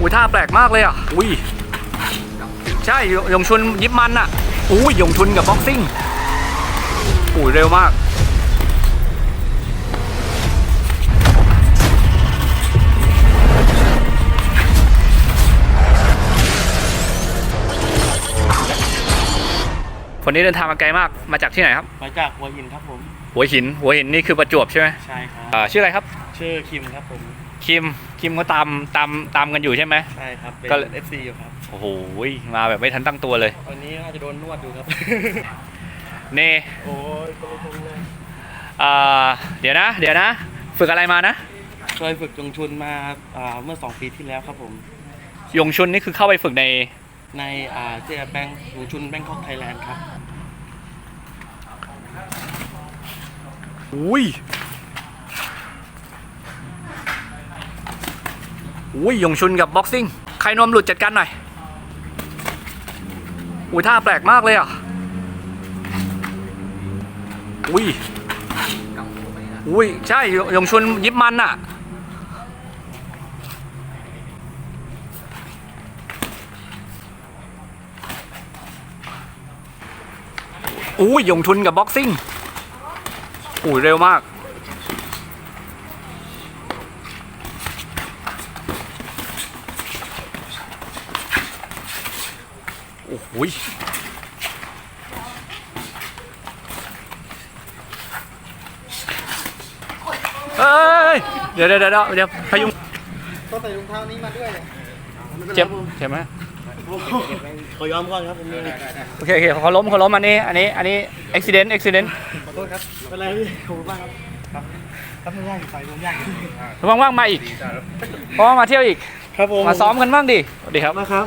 อุ้ยท่าแปลกมากเลยอะ อุ้ย ใช่ยยงชุนยิบมันอะ อุ้ยยงชุนกับบ็อกซิ่ง อุ้ยเร็วมากคนนี้เดินทางมาไกลมาก มาจากที่ไหนครับ มาจากหัวหินครับผม หัวหิน หัวหินนี่คือประจวบใช่ไหมใช่ครับอ่าชื่ออะไรครับ ชื่อคิมครับผม คิมคิมเขาตามตามตามกันอยู่ใช่ไหม ใช่ครับเป็นก็เอฟซีอยู่ครับโอ้โหมาแบบไม่ทันตั้งตัวเลย วันนี้น่าจะโดนนวดอยู่ครับ เน่โอ้ยโดนทุงเลยอ่าเดี๋ยวนะ เดี๋ยวนะ ฝึกอะไรมานะเคยฝึกจงชุนมาอ่าเมื่อ 2 ปีที่แล้วครับผม ยงชุนนี่คือเข้าไปฝึกในในอ่าเจียแบงค์จงชุนแบงคอกไทยแลนด์ครับ อุ้ย อุ้ยยงชุนกับบ็อกซิ่งใครนวมหลุดจัดการหน่อยอุ้ยท่าแปลกมากเลยอะอุ้ยอุ้ยใช่ยงชุนยิบมันอะอุ้ยยงชุนกับบ็อกซิ่งอุ้ยเร็วมาก โอ้โหยเอ้ยเดี๋ยวเดี๋ยวเดี๋ยวเดี๋ยวพยุงต้องใส่รองเท้านี้มาด้วย เจ็บเจ็บไหมขอยอมก่อนครับผมโอเคโอเคเขาล้มเขาล้มอันนี้อันนี้อันนี้ accident accident ขอโทษครับเป็นไรพี่ขอบคุณมากครับครับครับไม่ยากใส่ลงยากว่างๆมาอีกเพราะว่ามาเที่ยวอีกครับผมมาซ้อมกันบ้างดิสวัสดีครับนะครับ